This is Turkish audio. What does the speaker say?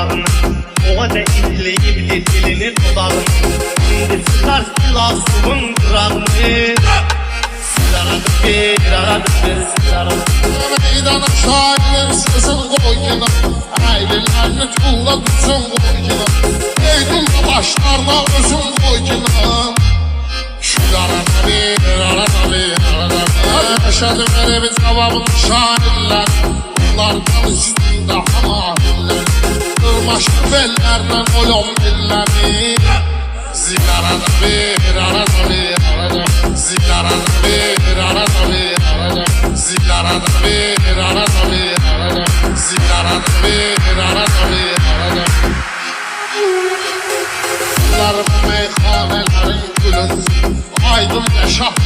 yanlarını Ova da itleyip dilini dudağını Şimdi sıkar silasımın kırağını Sigaradı bir aradı bir sigaradı Meydana şairler sözün koyuna Ailelerine tuğla tutsun koyuna Eydinle başlarına özün koyuna Şu arada bir arada bir arada bir Yaşadı veremin cevabını şairler. Üstünde hamahiller Bellerle oyun billeri Zigarada bir arada bir arada Zigarada bir arada bir arada Zigarada bir arada bir arada Zigarada bir arada bir arada Bunlar bu meyhanelerin gülünsün Aydın yaşa